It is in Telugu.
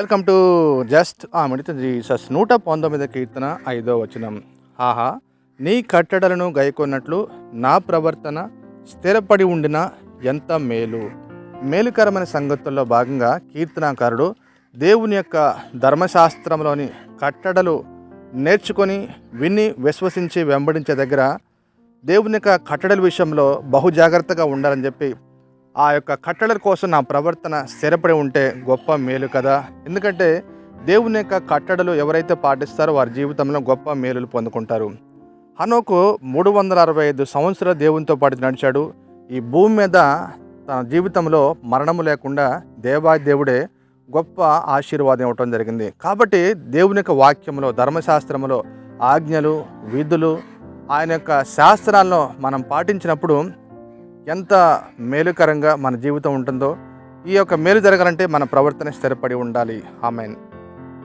వెల్కమ్ టు జస్ట్ ఆ మిడిత జీసస్ నూట పంతొమ్మిది కీర్తన ఐదో వచనం. ఆహా నీ కట్టడలను గైకొన్నట్లు నా ప్రవర్తన స్థిరపడి ఉండిన ఎంత మేలు. మేలుకరమైన సంగతుల్లో భాగంగా కీర్తనాకారుడు దేవుని యొక్క ధర్మశాస్త్రంలోని కట్టడలు నేర్చుకొని విని విశ్వసించి వెంబడించే దగ్గర దేవుని యొక్క కట్టడల విషయంలో బహు జాగ్రత్తగా ఉండాలని చెప్పి ఆ యొక్క కట్టడల కోసం నా ప్రవర్తన స్థిరపడి ఉంటే గొప్ప మేలు కదా. ఎందుకంటే దేవుని యొక్క కట్టడలు ఎవరైతే పాటిస్తారో వారి జీవితంలో గొప్ప మేలులు పొందుకుంటారు. హనోకు మూడు వందల అరవై ఐదు సంవత్సరాలు దేవునితో పాటు నడిచాడు. ఈ భూమి మీద తన జీవితంలో మరణము లేకుండా దేవాది దేవుడే గొప్ప ఆశీర్వాదం ఇవ్వటం జరిగింది. కాబట్టి దేవుని యొక్క వాక్యంలో ధర్మశాస్త్రంలో ఆజ్ఞలు విధులు ఆయన యొక్క శాస్త్రాలను మనం పాటించినప్పుడు ఎంత మేలుకరంగా మన జీవితం ఉంటుందో ఈ యొక్క మేలు జరగాలంటే మన ప్రవర్తన స్థిరపడి ఉండాలి. ఆమెన్.